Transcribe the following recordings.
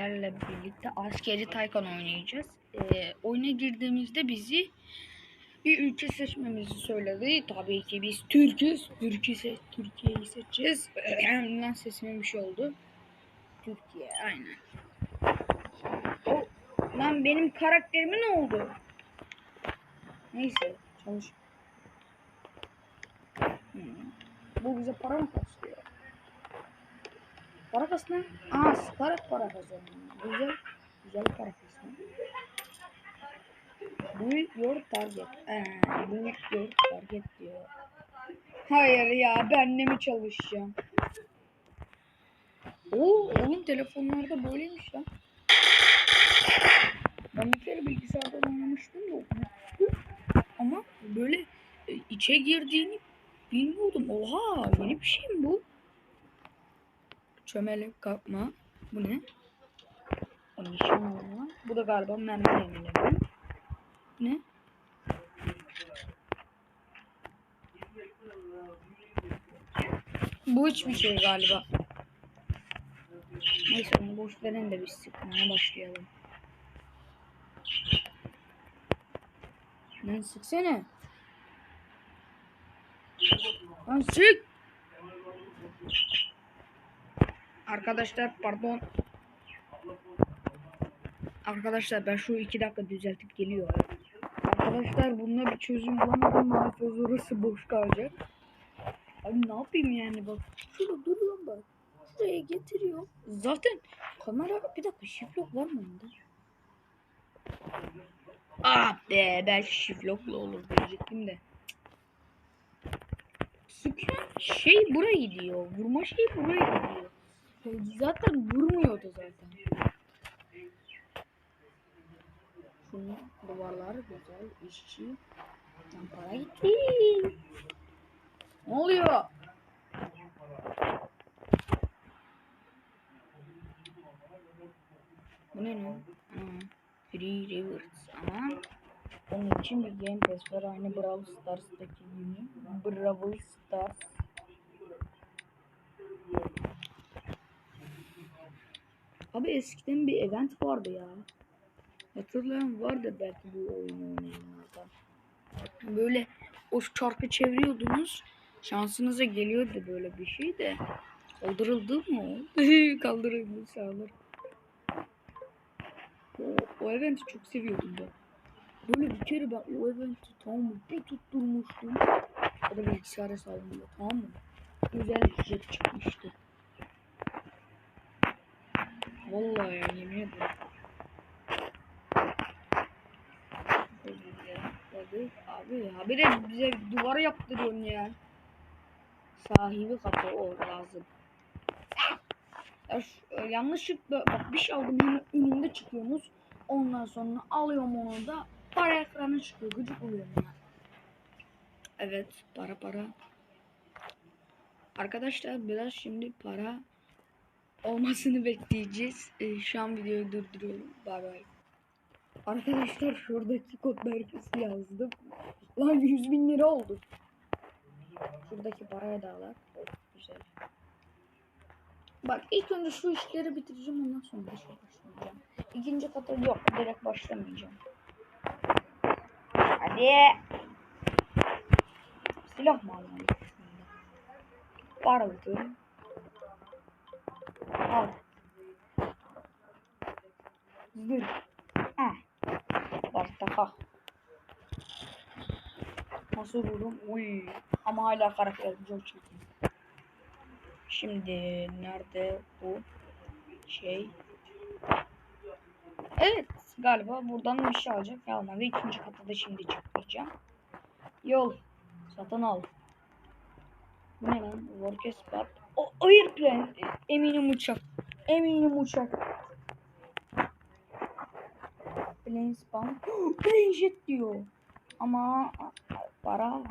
sizlerle birlikte askeri Taycan oynayacağız. Ee, oyuna girdiğimizde bizi bir ülke seçmemizi söyledi. Tabii ki biz Türk'üz. Türkiye se Türkiye'yi seçeceğiz. Lan sesime bir şey oldu. Türkiye aynen. O, lan benim karakterime ne oldu? Neyse çalış. Hmm. Bu bize para mı kastıyor? Para kasma. Aa sıkarak para kazanıyor. Güzel. Güzel para kasma. Build your target. Ee, build your target diyor. Hayır ya benle mi çalışacağım? Oo, oğlum telefonlarda böyleymiş lan. Ben bir kere bilgisayardan oynamıştım da. Ama böyle e, içe girdiğini bilmiyordum. Oha yeni bir şey mi bu? Çömelip kalkma. Bu ne? O nişan olma. Bu da galiba mermi yenileme. Ne? Bu hiçbir şey galiba. Neyse onu boş verin de biz sıkmaya başlayalım. Lan sıksana. Lan sık. Arkadaşlar pardon. Arkadaşlar ben şu iki dakika düzeltip geliyor. Arkadaşlar bununla bir çözüm bulamadım. Maalesef orası boş kalacak. Abi ne yapayım yani bak. Şurada duruyorum bak. Şuraya getiriyorum. Zaten kamera bir dakika şiflok var mı onda? Ah be belki şiflokla olur diyecektim de. Sıkan şey buraya gidiyor. Vurma şey buraya gidiyor. Zaten vurmuyordu zaten. Şunun duvarlar güzel, işçi. Lan para gitti. Ne oluyor? Bu ne lan? Free Rewards ama onun için bir Game Pass var aynı Brawl Stars'taki gibi. Brawl Stars. Abi eskiden bir event vardı ya. Hatırlayan vardı belki bu oyunu oynayanlardan. Böyle o çarkı çeviriyordunuz. Şansınıza geliyordu böyle bir şey de. Kaldırıldı mı? Kaldırıldı sağlar. O, o eventi çok seviyordum ben. Böyle bir kere ben o eventi tamam mı bir tutturmuştum. O da bilgisayara sağlamıyor tamam mı? Güzel bir şey çıkmıştı. Vallahi ya yemin ederim. Abi, abi ya bir de bize duvar yaptırıyorsun ya. Sahibi kapı o lazım. Ya şu- e, yanlışlıkla bak bir şey aldım hemen önümde çıkıyorsunuz. Ondan sonra alıyorum onu da para ekranı çıkıyor. Gıcık oluyorum ya. Evet para para. Arkadaşlar biraz şimdi para olmasını bekleyeceğiz. Ee, şu an videoyu durduruyorum. Bay bay. Arkadaşlar şuradaki kod merkezi yazdım. Lan 100 bin lira oldu. Şuradaki paraya da alak. Güzel. Bak ilk önce şu işleri bitireceğim ondan sonra bir şey başlayacağım. İkinci kata yok direkt başlamayacağım. Hadi. Silah mı almalıyım bakıyorum. Al. Zırh. Bartaka. Nasıl vururum? Uy. Ama hala karakterim çok çirkin. Şimdi nerede bu şey? Evet galiba buradan bir şey alacak. Almadı. İkinci kata da şimdi çıkacağım. Yol. Satın al. Bu ne lan? Work spot. O airplane. Eminim uçak. Eminim uçak. Plane spam. Plane jet diyor. Ama para.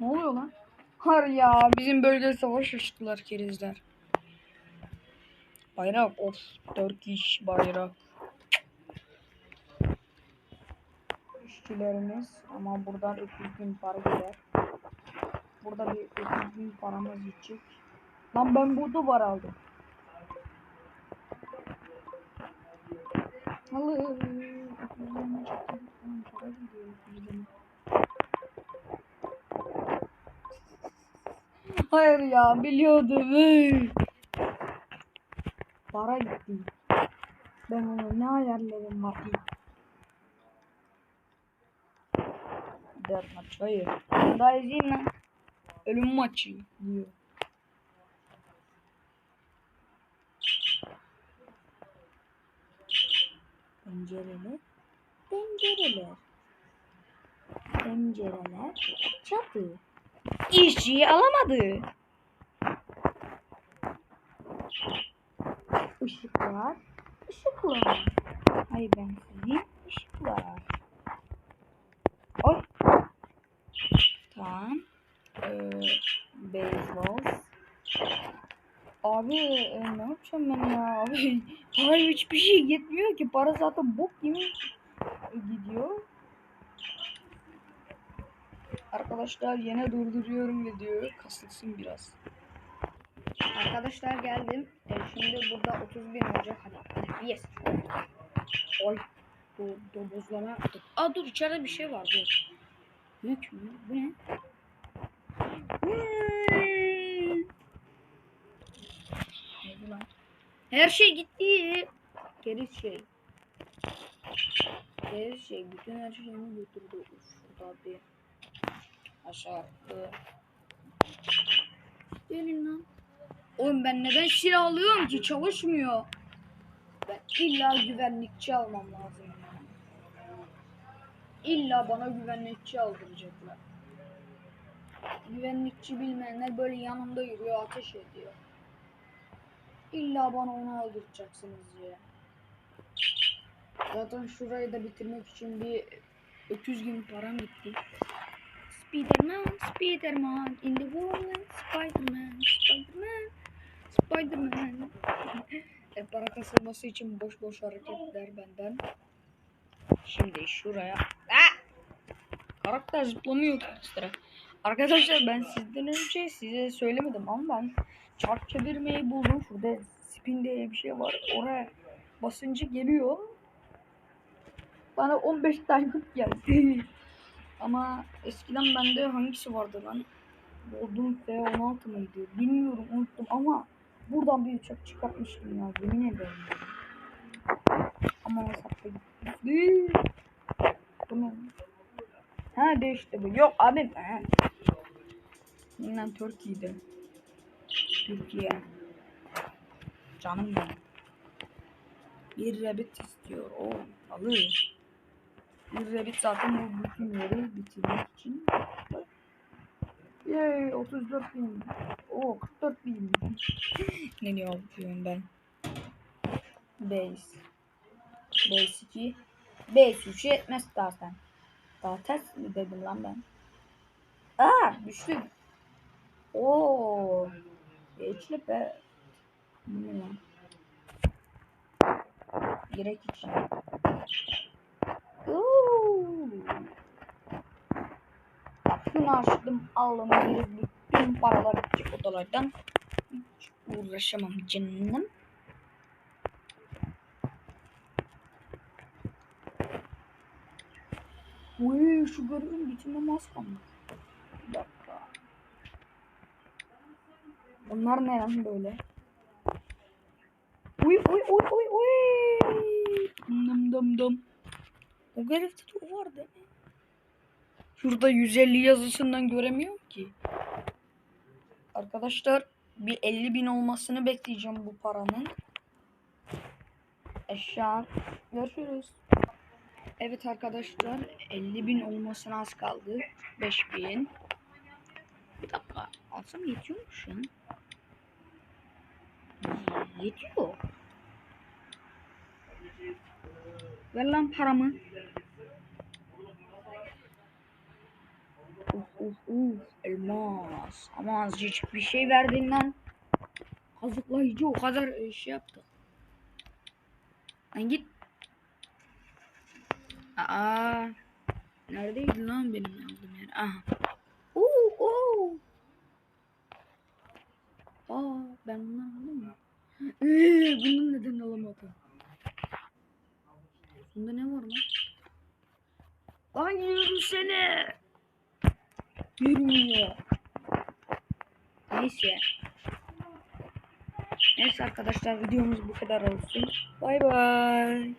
Ne oluyor lan? Har ya bizim bölgede savaş açtılar kerizler. Bayrak of Turkish bayrak. İşçilerimiz ama buradan 300 bin para gider. Burada bir 30 bin paramız gidecek. Lan ben burada var aldım. Yüzüme. Hayır ya biliyordum. Para gitti. Ben onu ne ayarlarım bakayım. Dört maç hayır. Daha izleyeyim lan. Ölüm maçı diyor. Pencereler. Pencereler. Pencereler. Çatı. İşçiyi alamadı. Işıklar. Işıklar. Hayır ben sizin ışıklar. Oy. Tamam. Ee, beyzbol. Abi e, ne yapacağım ben ya abi? Para hiçbir şey yetmiyor ki. Para zaten bok gibi gidiyor. Arkadaşlar yine durduruyorum videoyu. Kasılsın biraz. Arkadaşlar geldim. E, şimdi burada 30 bin olacak. Hadi. Yes. Oy. Bu domuzlama. Aa dur içeride bir şey var. Dur. Yük mü? Bu ne? Hmm. Neydi lan? Her şey gitti. Geri şey. Geri şey. Bütün her şeyimi götürdü. Şurada bir aşağı attı. Gelin lan. Oğlum ben neden silah alıyorum ki? Çalışmıyor. Ben illa güvenlikçi almam lazım. İlla bana güvenlikçi aldıracaklar. Güvenlikçi bilmeyenler böyle yanımda yürüyor, ateş ediyor. İlla bana onu aldıracaksınız diye. Zaten şurayı da bitirmek için bir öküz gibi param gitti. Spiderman, Spiderman, in the world, Spiderman, Spiderman, Spiderman. e, para kasılması için boş boş hareketler benden. Şimdi şuraya. Ah! Karakter zıplamıyor ekstra. Arkadaşlar ben sizden önce size söylemedim ama ben çarp çevirmeyi buldum. Şurada spin diye bir şey var. Oraya basınca geliyor. Bana 15 diamond geldi. ama eskiden bende hangisi vardı lan? Bodrum F16 mıydı? Bilmiyorum unuttum ama buradan bir uçak çıkartmıştım ya yemin ederim. Ama o sapta gitti. Bu? Ha değişti bu. Yok abi. Ha. Yine Türkiye'de. Türkiye. Canım benim. Bir rabbit istiyor. O alır. Bir rabbit zaten bu bütün yeri bitirmek için. Yay 34 bin. O 44 bin. ne diyor ben? Base. Base 2. Base 3'ü yetmez zaten. Daha ters mi dedim lan ben? Aa düştüm. Oo. Geçli be. Ne lan? Direk için. Bak şunu açtım. Bir bütün paralar gidecek odalardan. Hiç uğraşamam canım. Uy şu görevin bitirmem az kaldı. Bir dakika. Bunlar ne lan böyle? Uy uy uy uy uy. Dım dım dım. O görevde de o var? Şurada 150 yazısından göremiyorum ki. Arkadaşlar bir 50 bin olmasını bekleyeceğim bu paranın. Eşya. Görüşürüz. Evet arkadaşlar 50 bin olmasına az kaldı. 5 bin. Bir dakika alsam yetiyor mu şu an? Yetiyor. Ver lan paramı. Uf uf uf elmas. Ama azıcık bir şey verdin lan. Kazıklayıcı o kadar e, şey yaptı. Lan git. Aa. Neredeydi lan benim aldığım yer? Aha. Oo, oo. Aa, ben bunu aldım mı? Ee, bunu neden alamadım? Bunda ne var lan? Lan yürü seni. Yürümüyor. Neyse. Neyse arkadaşlar videomuz bu kadar olsun. Bay bay.